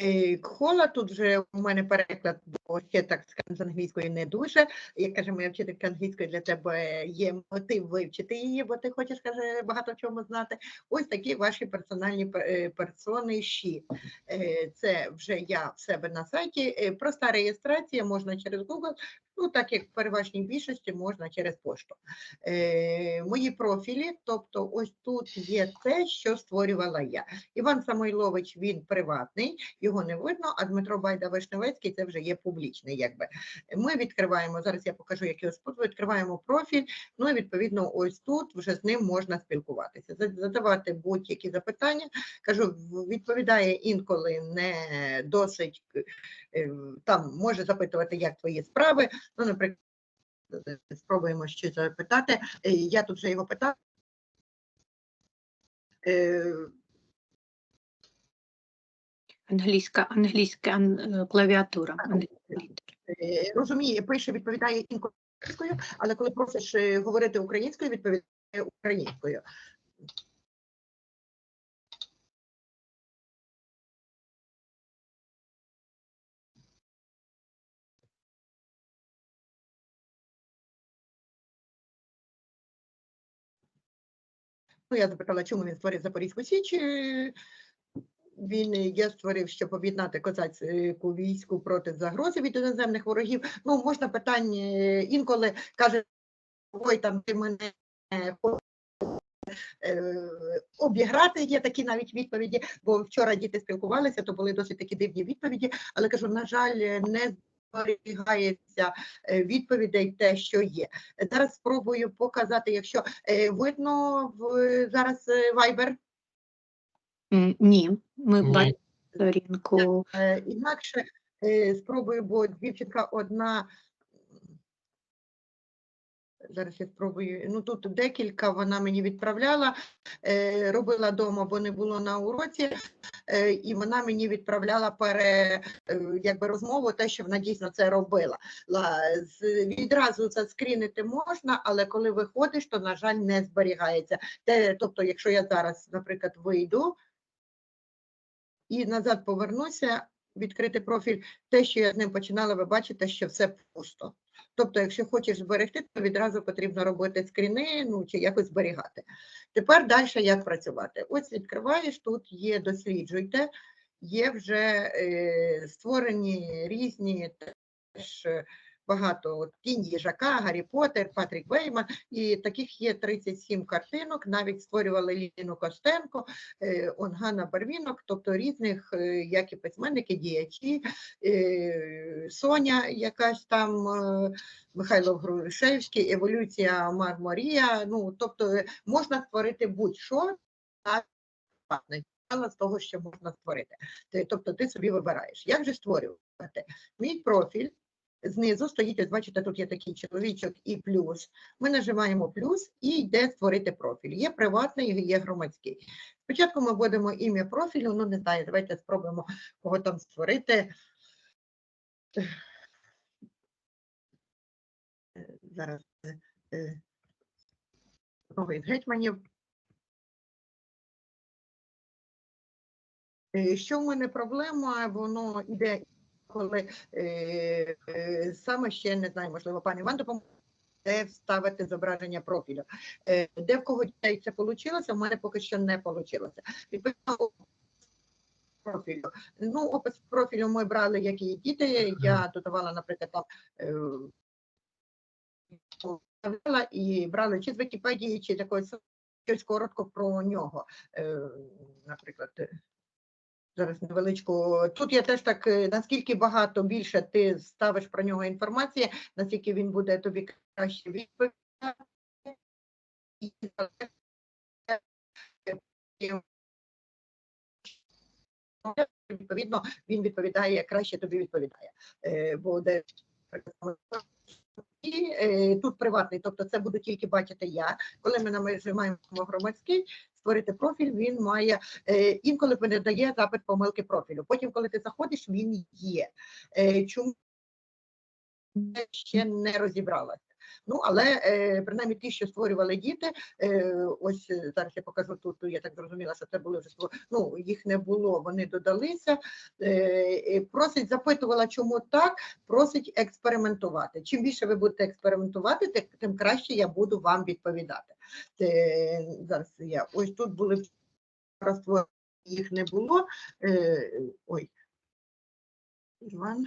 Е, Кхола, тут вже у мене переклад, бо ще так з англійської не дуже. Як каже моя вчителька англійської, для тебе є мотив вивчити її, бо ти хочеш, каже, багато чому знати. Ось такі ваші персональні е, персони щі. Е, Це вже я в себе на сайті. Е, Проста реєстрація можна через Google, ну так як в переважній більшості можна через пошту. Мої профілі, тобто ось тут є те, що створювала я. Іван Самойлович, він приватний його не видно, а Дмитро Байда Вишневецький це вже є публічний. Якби ми відкриваємо зараз. Я покажу, як його спосіб. Відкриваємо профіль. Ну і відповідно, ось тут вже з ним можна спілкуватися, задавати будь-які запитання. Кажу, відповідає інколи не досить е, там може запитувати, як твої справи. Ну, наприклад, спробуємо щось запитати. Е, Я тут вже його питав. Англійська, англійська ан- е, клавіатура. англійська літера. Е, розуміє, пише, відповідає інколи але коли просиш е, говорити українською, відповідає українською. Ну, я запитала, чому він створив Запорізьку Січ. Е, Він я створив, щоб об'єднати козацьку війську проти загрози від іноземних ворогів. Ну, можна питання е, інколи каже, ой, там ти мене е, е, обіграти. Є такі навіть відповіді, бо вчора діти спілкувалися, то були досить такі дивні відповіді. Але кажу, на жаль, не зберігається відповідей те, що є. Зараз спробую показати, якщо видно в зараз. М, Ні, ми Ні. бачимо сторінку. Е, Інакше е, спробую, бо дівчинка одна. Зараз я спробую. Ну тут декілька вона мені відправляла, е, робила вдома, бо не було на уроці, е, і вона мені відправляла пере, е, якби розмову, те, що вона дійсно це робила. Ла- з- Відразу заскрінити можна, але коли виходиш, то, на жаль, не зберігається. Те, тобто, якщо я зараз, наприклад, вийду і назад повернуся, відкрити профіль, те, що я з ним починала, ви бачите, що все пусто. Тобто, якщо хочеш зберегти, то відразу потрібно робити скріни, ну чи якось зберігати. Тепер далі як працювати? Ось відкриваєш, тут є досліджуйте, є вже е, створені різні теж багато от, тінь їжака, Гаррі Поттер, Патрік Бейман, і таких є 37 картинок, навіть створювали Ліну Костенко, е, Онгана Барвінок, тобто різних, е, як і письменники, діячі, е, Соня якась там, Михайло Грушевський, еволюція Марморія. Ну, тобто можна створити будь-що з того, що можна створити. Тобто ти собі вибираєш. Як же створювати? Мій профіль. Знизу стоїть, ось бачите, тут є такий чоловічок і плюс. Ми нажимаємо плюс і йде створити профіль. Є приватний, є громадський. Спочатку ми вводимо ім'я профілю, ну не знаю, давайте спробуємо кого там створити. Зараз е, новий гетьманів. Е, Що в мене проблема, воно іде, коли е, е, саме ще не знаю, можливо, пан Іван допоможе. Де вставити зображення профілю. Е, Де в кого дітей це вийшло, в мене поки що не вийшло. Відповідно, опис профілю. Ну, опис профілю ми брали, як і діти. Я додавала, наприклад, там е, і брали чи з Вікіпедії, чи такої щось коротко про нього. Е, Наприклад, зараз невеличку. Тут я теж так, е, наскільки багато більше ти ставиш про нього інформації, наскільки він буде тобі краще відповідати. Відповідно, він відповідає, краще тобі відповідає. Е, Бо де І е, тут приватний, тобто це буду тільки бачити я. Коли ми нажимаємо громадський, створити профіль, він має е, інколи передає запит помилки профілю. Потім, коли ти заходиш, він є. Е, чому ще не розібралася? Ну, але е, принаймні ті, що створювали діти, е, ось е, зараз я покажу тут, я так зрозуміла, що це були вже ну, їх не було, вони додалися. Е, просить, запитувала, чому так, просить експериментувати. Чим більше ви будете експериментувати, тим, краще я буду вам відповідати. Е, зараз я ось тут були їх не було. Е, ой. Іван.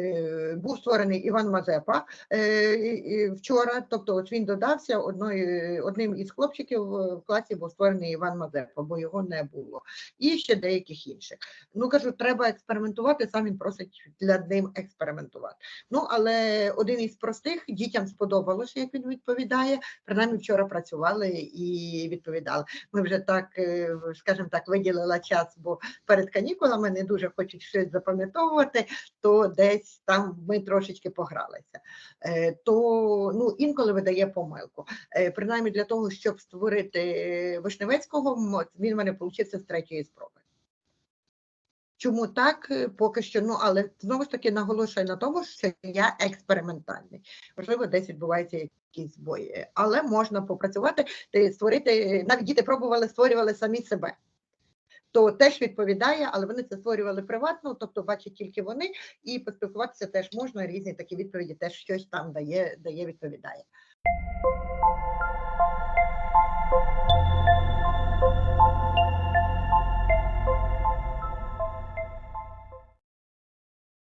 Е, Був створений Іван Мазепа е, вчора, тобто от він додався одною, одним із хлопчиків в класі був створений Іван Мазепа, бо його не було. І ще деяких інших. Ну кажу, треба експериментувати, сам він просить для ним експериментувати. Ну але один із простих дітям сподобалося, як він відповідає. Принаймні вчора працювали і відповідали. Ми вже так, е, скажімо так, виділила час, бо перед канікулами не дуже хочуть щось запам'ятовувати, то десь там ми трошечки погралися. Е, То ну, інколи видає помилку. Е, Принаймні для того, щоб створити Вишневецького, він в мене вийшов з третьої спроби. Чому так? Е, Поки що, ну але знову ж таки наголошую на тому, що я експериментальний. Можливо, десь відбуваються якісь збої, але можна попрацювати, створити. Навіть діти пробували, створювали самі себе то теж відповідає, але вони це створювали приватно, тобто бачать тільки вони, і поспілкуватися теж можна. Різні такі відповіді теж щось там дає, дає відповідає.